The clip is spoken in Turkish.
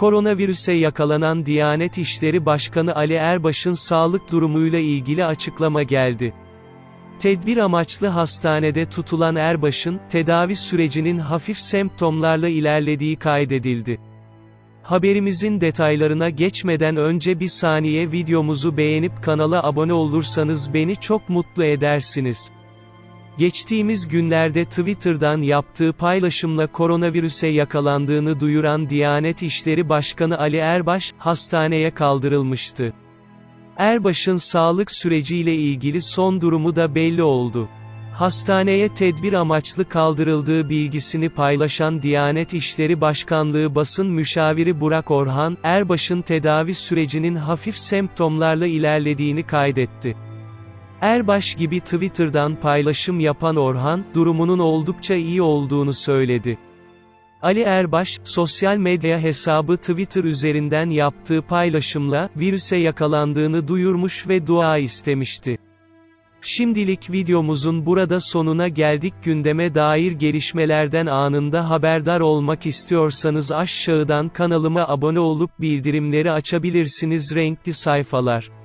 Koronavirüse yakalanan Diyanet İşleri Başkanı Ali Erbaş'ın sağlık durumuyla ilgili açıklama geldi. Tedbir amaçlı hastanede tutulan Erbaş'ın, tedavi sürecinin hafif semptomlarla ilerlediği kaydedildi. Haberimizin detaylarına geçmeden önce bir saniye videomuzu beğenip kanala abone olursanız beni çok mutlu edersiniz. Geçtiğimiz günlerde Twitter'dan yaptığı paylaşımla koronavirüse yakalandığını duyuran Diyanet İşleri Başkanı Ali Erbaş, hastaneye kaldırılmıştı. Erbaş'ın sağlık süreciyle ilgili son durumu da belli oldu. Hastaneye tedbir amaçlı kaldırıldığı bilgisini paylaşan Diyanet İşleri Başkanlığı basın müşaviri Burak Orhan, Erbaş'ın tedavi sürecinin hafif semptomlarla ilerlediğini kaydetti. Erbaş gibi Twitter'dan paylaşım yapan Orhan, durumunun oldukça iyi olduğunu söyledi. Ali Erbaş, sosyal medya hesabı Twitter üzerinden yaptığı paylaşımla, virüse yakalandığını duyurmuş ve dua istemişti. Şimdilik videomuzun burada sonuna geldik gündeme dair gelişmelerden anında haberdar olmak istiyorsanız aşağıdan kanalıma abone olup bildirimleri açabilirsiniz renkli sayfalar.